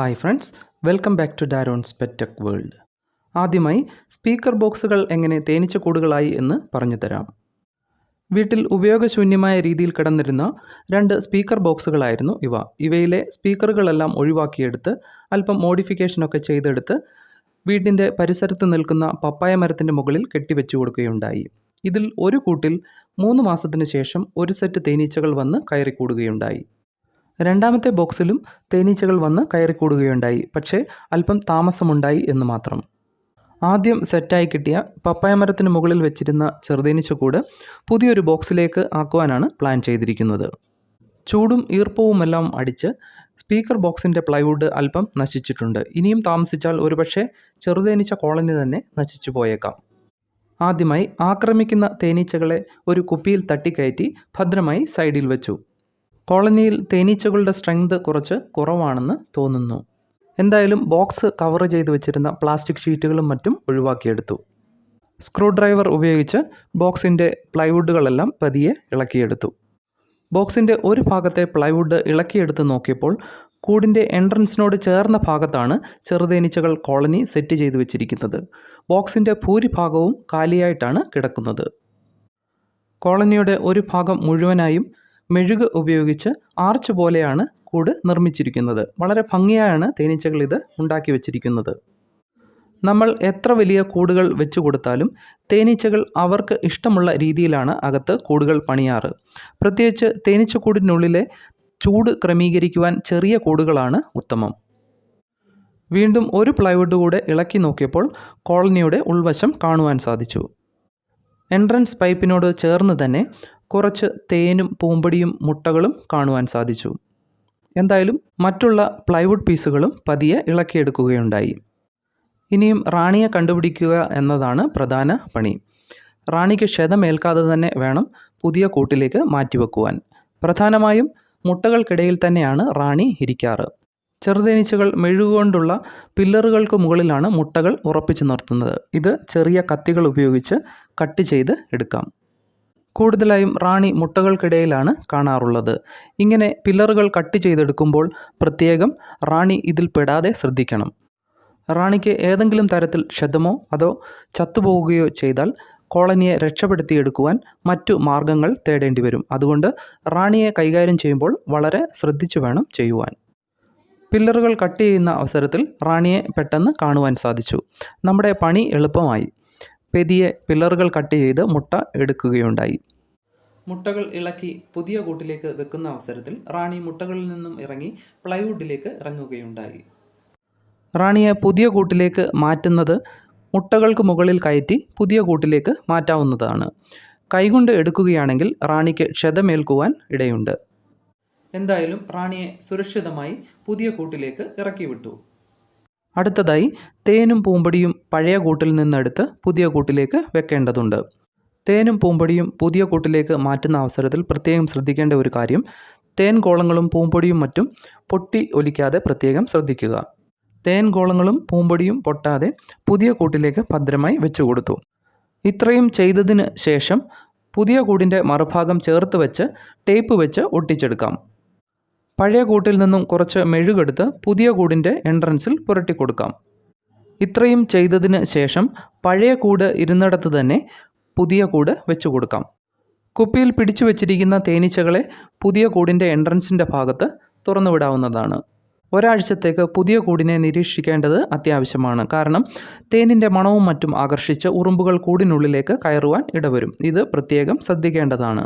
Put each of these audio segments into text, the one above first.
Hi friends welcome back to ഡാരോൺസ് പെറ്റക് world ആദ്യമായി speaker ബോക്സുകൾ എങ്ങനെ തേനീച്ചക്കൂടുകളായി എന്ന് പറഞ്ഞു തരാം. വീട്ടിൽ ഉപയോഗശൂന്യമായ രീതിയിൽ കിടന്നിരുന്ന രണ്ട് സ്പീക്കർ ബോക്സുകളായിരുന്നു ഇവ. ഇവയിലെ സ്പീക്കറുകളെല്ലാം ഒഴിവാക്കിയെടുത്ത് അല്പം മോഡിഫിക്കേഷനൊക്കെ ചെയ്തെടുത്ത് വീടിന്റെ പരിസരത്ത് നിൽക്കുന്ന പപ്പായ മരത്തിന്റെ മുകളിൽ കെട്ടിവെച്ചു കൊടുക്കുകയുണ്ടായി. ഇതിൽ ഒരു കൂട്ടിൽ മൂന്ന് മാസത്തിന് ശേഷം ഒരു സെറ്റ് തേനീച്ചകൾ വന്ന് കയറിക്കൂടുകയുണ്ടായി. രണ്ടാമത്തെ ബോക്സിലും തേനീച്ചകൾ വന്ന് കയറിക്കൂടുകയുണ്ടായി. പക്ഷേ അല്പം താമസമുണ്ടായി എന്ന് മാത്രം. ആദ്യം സെറ്റായി കിട്ടിയ പപ്പായ മരത്തിന് മുകളിൽ വെച്ചിരുന്ന ചെറുതേനീച്ചക്കൂട് പുതിയൊരു ബോക്സിലേക്ക് ആക്കുവാനാണ് പ്ലാൻ ചെയ്തിരിക്കുന്നത്. ചൂടും ഈർപ്പവുമെല്ലാം അടിച്ച് സ്പീക്കർ ബോക്സിന്റെ പ്ലൈവുഡ് അല്പം നശിച്ചിട്ടുണ്ട്. ഇനിയും താമസിച്ചാൽ ഒരുപക്ഷെ ചെറുതേനീച്ച കോളനി തന്നെ നശിച്ചു പോയേക്കാം. ആദ്യമായി ആക്രമിക്കുന്ന തേനീച്ചകളെ ഒരു കുപ്പിയിൽ തട്ടിക്കയറ്റി ഭദ്രമായി സൈഡിൽ വെച്ചു. കോളനിയിൽ തേനീച്ചകളുടെ സ്ട്രെങ്ത് കുറച്ച് കുറവാണെന്ന് തോന്നുന്നു. എന്തായാലും ബോക്സ് കവർ ചെയ്ത് വെച്ചിരുന്ന പ്ലാസ്റ്റിക് ഷീറ്റുകളും മറ്റും ഒഴിവാക്കിയെടുത്തു. സ്ക്രൂ ഡ്രൈവർ ഉപയോഗിച്ച് ബോക്സിന്റെ പ്ലൈവുഡുകളെല്ലാം പതിയെ ഇളക്കിയെടുത്തു. ബോക്സിന്റെ ഒരു ഭാഗത്തെ പ്ലൈവുഡ് ഇളക്കിയെടുത്ത് നോക്കിയപ്പോൾ കൂടിന്റെ എൻട്രൻസിനോട് ചേർന്ന ഭാഗത്താണ് ചെറുതേനീച്ചകൾ കോളനി സെറ്റ് ചെയ്തു വെച്ചിരിക്കുന്നത്. ബോക്സിന്റെ ഭൂരിഭാഗവും കാലിയായിട്ടാണ് കിടക്കുന്നത്. കോളനിയുടെ ഒരു ഭാഗം മുഴുവനായും മെഴുക് ഉപയോഗിച്ച് ആർച്ച് പോലെയാണ് കൂട് നിർമ്മിച്ചിരിക്കുന്നത്. വളരെ ഭംഗിയായാണ് തേനീച്ചകൾ ഇത് ഉണ്ടാക്കി വച്ചിരിക്കുന്നത്. നമ്മൾ എത്ര വലിയ കൂടുകൾ വെച്ചു കൊടുത്താലും തേനീച്ചകൾ അവർക്ക് ഇഷ്ടമുള്ള രീതിയിലാണ് അകത്ത് കൂടുകൾ പണിയാറ്. പ്രത്യേകിച്ച് തേനീച്ചക്കൂടിനുള്ളിലെ ചൂട് ക്രമീകരിക്കുവാൻ ചെറിയ കൂടുകളാണ് ഉത്തമം. വീണ്ടും ഒരു പ്ലൈവുഡ് കൂടെ ഇളക്കി നോക്കിയപ്പോൾ കോളനിയുടെ ഉൾവശം കാണുവാൻ സാധിച്ചു. എൻട്രൻസ് പൈപ്പിനോട് ചേർന്ന് തന്നെ കുറച്ച് തേനും പൂമ്പടിയും മുട്ടകളും കാണുവാൻ സാധിച്ചു. എന്തായാലും മറ്റുള്ള പ്ലൈവുഡ് പീസുകളും പതിയെ ഇളക്കിയെടുക്കുകയുണ്ടായി. ഇനിയും റാണിയെ കണ്ടുപിടിക്കുക എന്നതാണ് പ്രധാന പണി. റാണിക്ക് ക്ഷതമേൽക്കാതെ തന്നെ വേണം പുതിയ കൂട്ടിലേക്ക് മാറ്റിവെക്കുവാൻ. പ്രധാനമായും മുട്ടകൾക്കിടയിൽ തന്നെയാണ് റാണി ഇരിക്കാറ്. ചെറുതേനീച്ചകൾ മെഴുകൊണ്ടുള്ള പില്ലറുകൾക്ക് മുകളിലാണ് മുട്ടകൾ ഉറപ്പിച്ചു നിർത്തുന്നത്. ഇത് ചെറിയ കത്തികൾ ഉപയോഗിച്ച് കട്ട് ചെയ്ത് എടുക്കാം. കൂടുതലായും റാണി മുട്ടകൾക്കിടയിലാണ് കാണാറുള്ളത്. ഇങ്ങനെ പില്ലറുകൾ കട്ട് ചെയ്തെടുക്കുമ്പോൾ പ്രത്യേകം റാണി ഇതിൽ പെടാതെ ശ്രദ്ധിക്കണം. റാണിക്ക് ഏതെങ്കിലും തരത്തിൽ ക്ഷതമോ അതോ ചത്തുപോവുകയോ ചെയ്താൽ കോളനിയെ രക്ഷപ്പെടുത്തിയെടുക്കുവാൻ മറ്റു മാർഗങ്ങൾ തേടേണ്ടി വരും. അതുകൊണ്ട് റാണിയെ കൈകാര്യം ചെയ്യുമ്പോൾ വളരെ ശ്രദ്ധിച്ചു വേണം ചെയ്യുവാൻ. പില്ലറുകൾ കട്ട് ചെയ്യുന്ന അവസരത്തിൽ റാണിയെ പെട്ടെന്ന് കാണുവാൻ സാധിച്ചു. നമ്മുടെ പണി എളുപ്പമായി. പെതിയെ പില്ലറുകൾ കട്ട് ചെയ്ത് മുട്ട എടുക്കുകയുണ്ടായി. മുട്ടകൾ ഇളക്കി പുതിയ കൂട്ടിലേക്ക് വെക്കുന്ന അവസരത്തിൽ റാണി മുട്ടകളിൽ നിന്നും ഇറങ്ങി പ്ലൈവുഡിലേക്ക് ഇറങ്ങുകയുണ്ടായി. റാണിയെ പുതിയ കൂട്ടിലേക്ക് മാറ്റുന്നത് മുട്ടകൾക്ക് മുകളിൽ കയറ്റി പുതിയ കൂട്ടിലേക്ക് മാറ്റാവുന്നതാണ്. കൈകൊണ്ട് എടുക്കുകയാണെങ്കിൽ റാണിക്ക് ക്ഷതമേൽക്കുവാൻ ഇടയുണ്ട്. എന്തായാലും റാണിയെ സുരക്ഷിതമായി പുതിയ കൂട്ടിലേക്ക് ഇറക്കി വിട്ടു അടുത്തതായി തേനും പൂമ്പടിയും പഴയ കൂട്ടിൽ നിന്നെടുത്ത് പുതിയ കൂട്ടിലേക്ക് വെക്കേണ്ടതുണ്ട്. തേനും പൂമ്പടിയും പുതിയ കൂട്ടിലേക്ക് മാറ്റുന്ന അവസരത്തിൽ പ്രത്യേകം ശ്രദ്ധിക്കേണ്ട ഒരു കാര്യം തേൻ കോളങ്ങളും പൂമ്പൊടിയും മറ്റും പൊട്ടി ഒലിക്കാതെ പ്രത്യേകം ശ്രദ്ധിക്കുക. തേൻ കോളങ്ങളും പൂമ്പൊടിയും പൊട്ടാതെ പുതിയ കൂട്ടിലേക്ക് ഭദ്രമായി വെച്ചു കൊടുത്തു ഇത്രയും ചെയ്തതിന് ശേഷം പുതിയ കൂടിന്റെ മറുഭാഗം ചേർത്ത് വെച്ച് ടേപ്പ് വെച്ച് ഒട്ടിച്ചെടുക്കാം. പഴയ കൂട്ടിൽ നിന്നും കുറച്ച് മെഴുകെടുത്ത് പുതിയ കൂടിന്റെ എൻട്രൻസിൽ പുരട്ടി കൊടുക്കാം ഇത്രയും ചെയ്തതിന് ശേഷം പഴയ കൂട് ഇരുന്നിടത്ത് തന്നെ പുതിയ കൂട് വെച്ചു കൊടുക്കാം കുപ്പിയിൽ പിടിച്ചു വച്ചിരിക്കുന്ന തേനീച്ചകളെ പുതിയ കൂടിന്റെ എൻട്രൻസിന്റെ ഭാഗത്ത് തുറന്നു വിടാവുന്നതാണ് ഒരാഴ്ചത്തേക്ക് പുതിയ കൂടിനെ നിരീക്ഷിക്കേണ്ടത് അത്യാവശ്യമാണ്. കാരണം തേനിന്റെ മണവും മറ്റും ആകർഷിച്ച് ഉറുമ്പുകൾ കൂടിനുള്ളിലേക്ക് കയറുവാൻ ഇടവരും. ഇത് പ്രത്യേകം ശ്രദ്ധിക്കേണ്ടതാണ്.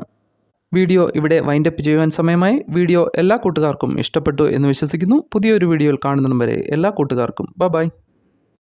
വീഡിയോ ഇവിടെ വൈൻഡപ്പ് ചെയ്യുവാൻ സമയമായി. വീഡിയോ എല്ലാ കൂട്ടുകാർക്കും ഇഷ്ടപ്പെട്ടു എന്ന് വിശ്വസിക്കുന്നു. പുതിയൊരു വീഡിയോയിൽ കാണുന്നതും വരെ എല്ലാ കൂട്ടുകാർക്കും. ബ